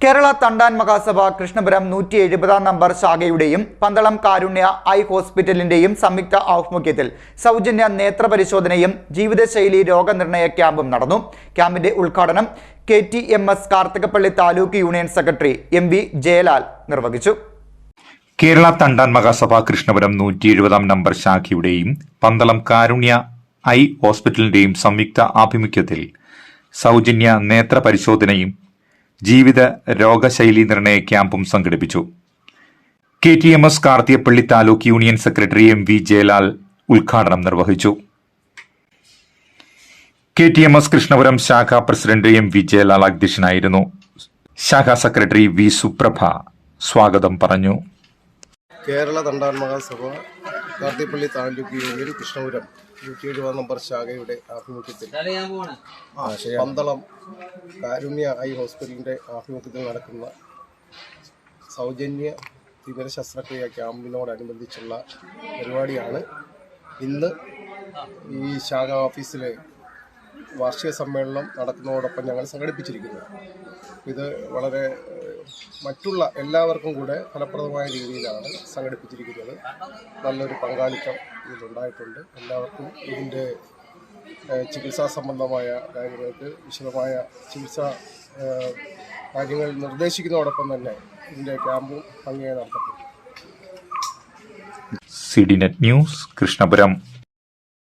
കേരള തണ്ടാൻ മഹാസഭ കൃഷ്ണപുരം നൂറ്റി എഴുപതാം നമ്പർ ശാഖയുടെയും പന്തളം കാരുണ്യ ഐ ഹോസ്പിറ്റലിന്റെയും സംയുക്ത ആഭിമുഖ്യത്തിൽ സൗജന്യ നേത്രപരിശോധനയും ജീവിതശൈലി രോഗനിർണയ ക്യാമ്പും നടന്നു. ക്യാമ്പിന്റെ ഉദ്ഘാടനം K T M S Karthikappally taluk union secretary M V Jayalal നിർവഹിച്ചു. കേരള തണ്ടാൻ മഹാസഭ കൃഷ്ണപുരം നൂറ്റി എഴുപതാം നമ്പർ ശാഖയുടെയും പന്തളം കാരുണ്യ ഐ ഹോസ്പിറ്റലിന്റെയും സംയുക്ത ആഭിമുഖ്യത്തിൽ സൗജന്യ നേത്ര പരിശോധനയും ജീവിത രോഗശൈലി നിർണയ ക്യാമ്പും സംഘടിപ്പിച്ചു. K T M S Karthikappally taluk union secretary M V Jayalal ഉദ്ഘാടനം നിർവഹിച്ചു. K T M S Krishnapuram ശാഖ പ്രസിഡന്റ് എം വി ജയലാൽ അധ്യക്ഷനായിരുന്നു. ശാഖാ സെക്രട്ടറി വി സുപ്രഭ സ്വാഗതം പറഞ്ഞു. കേരള തണ്ടാൻ മഹാസഭ കാർത്തിപ്പള്ളി താലൂക്ക് കൃഷ്ണപുരം. നൂറ്റി എഴുപത് നമ്പർ ശാഖയുടെ ആഭിമുഖ്യത്തിൽ. പന്തളം കാരുണ്യ ഐ ഹോസ്പിറ്റലിന്റെ ആഭിമുഖ്യത്തിൽ നടക്കുന്ന സൗജന്യ തിമിര ശസ്ത്രക്രിയ ക്യാമ്പിനോടനുബന്ധിച്ചുള്ള പരിപാടിയാണ് ഇന്ന് ഈ ശാഖ ഓഫീസിലെ വാർഷിക സമ്മേളനം നടക്കുന്നതോടൊപ്പം ഞങ്ങൾ സംഘടിപ്പിച്ചിരിക്കുന്നത്. ഇത് വളരെ മറ്റുള്ള എല്ലാവർക്കും കൂടെ ഫലപ്രദമായ രീതിയിലാണ് സംഘടിപ്പിച്ചിരിക്കുന്നത്. നല്ലൊരു പങ്കാളിത്തം ഇതിലുണ്ടായിട്ടുണ്ട്. എല്ലാവർക്കും ഇതിന്റെ ചികിത്സാ സംബന്ധമായ കാര്യങ്ങൾക്ക് വിശദമായ ചികിത്സാ കാര്യങ്ങൾ നിർദ്ദേശിക്കുന്നതോടൊപ്പം തന്നെ ഇതിന്റെ ക്യാമ്പും ഭംഗിയായി നടത്തപ്പെട്ടു. C D net news Krishnapuram.